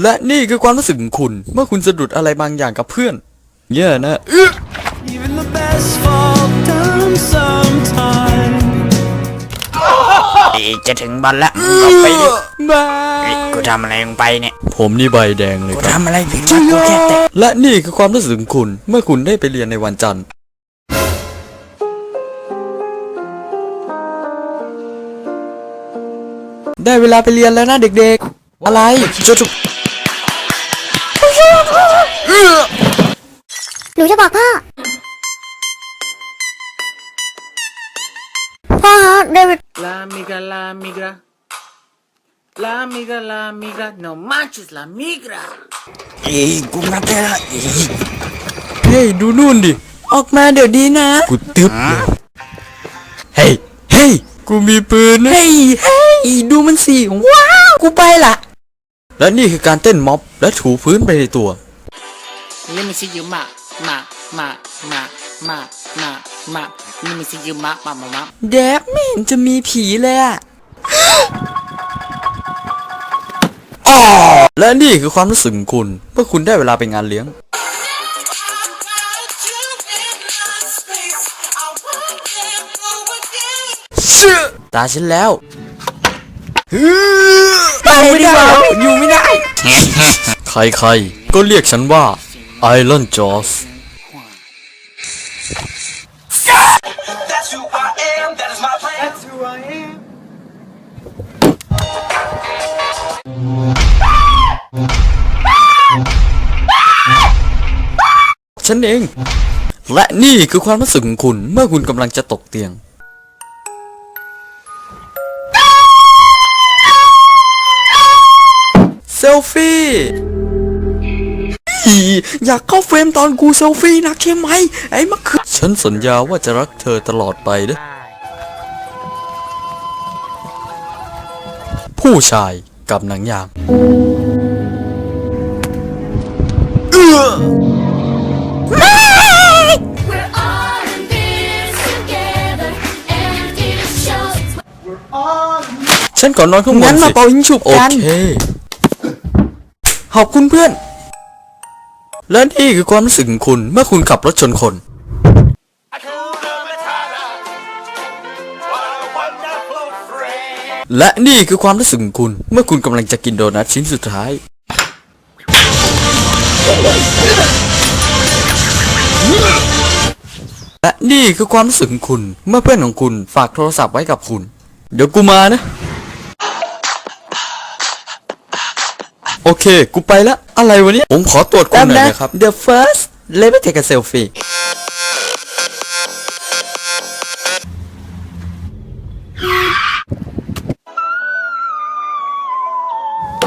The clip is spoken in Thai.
และนี่คือความรู้สึกของคุณ เมื่อคุณสะดุดอะไรบางอย่างกับเพื่อนเนี่ยนะอื้อ Even the best fall down sometime. อีกจะถึงบอลละมึงก็ไปดิบาเฮ้ยยกูทำอะไรลงไปเนี่ยผมนี่ใบแดงเลยกูครับ ทำอะไรผิดวะกูแค่เตะและนี่คือความรู้สึกของคุณ เมื่อคุณได้ไปเรียนในวันจันทร์ ได้เวลาไปเรียนแล้วนะเด็กๆ อะไรจะจุ หนูจะบอกพ่อ พ่อฮะเดวิด La migra, la migra. La migra, la migra. No manches, la migra. อีกูมาเตะละอีเฮ้ยดูนู่นดิ ออกมาเดี๋ยวนี้นะ กูตึ๊บเลยเฮ้ยเฮ้ยกูมีปืนนะเฮ้ยเฮ้ยดูมันสิว้าว กูไปละ และนี่คือการเต้นม็อบและถูพื้นไปในตัว Let me see you ma, ma, ma, ma, ma, ma, ma. Let me see you ma, ma, ma, ma. แดกไม่เห็นจะมีผีเลยอะอ๋อและนี่คือความรู้สึกของคุณเมื่อคุณได้เวลาไปงานเลี้ยง ตาฉันแล้ว อยู่ไม่ได้อยู่ไม่ได้ ใครๆ ก็เรียกฉันว่าไอรอนจอสฉันเอง และนี่คือความรู้สึกของคุณเมื่อคุณกำลังจะตกเตียง ลฟี่อีอยากเข้าเฟรมตอนกูเซลฟี่นักใช่ไหมไอ้มะเขือฉันสัญญาว่าจะรักเธอตลอดไปนะผู้ชายกับหนังยาง We're all in this together, and it shows. ฉันก่อนนอนข้างบนงั้นมาสิเป่ายิงฉุบโอกันเค ขอบคุณเพื่อน และนี่คือความรู้สึกของคุณเมื่อคุณขับรถชนคน และนี่คือความรู้สึกของคุณเมื่อคุณกำลังจะกินโดนัทชิ้นสุดท้าย และนี่คือความรู้สึกของคุณเมื่อเพื่อนของคุณฝากโทรศัพท์ไว้กับคุณ เดี๋ยวกูมานะ โอเค กูไปละ อะไรวะเนี่ย ผมขอตรวจคุณหน่อยนะครับ The first let me take a selfie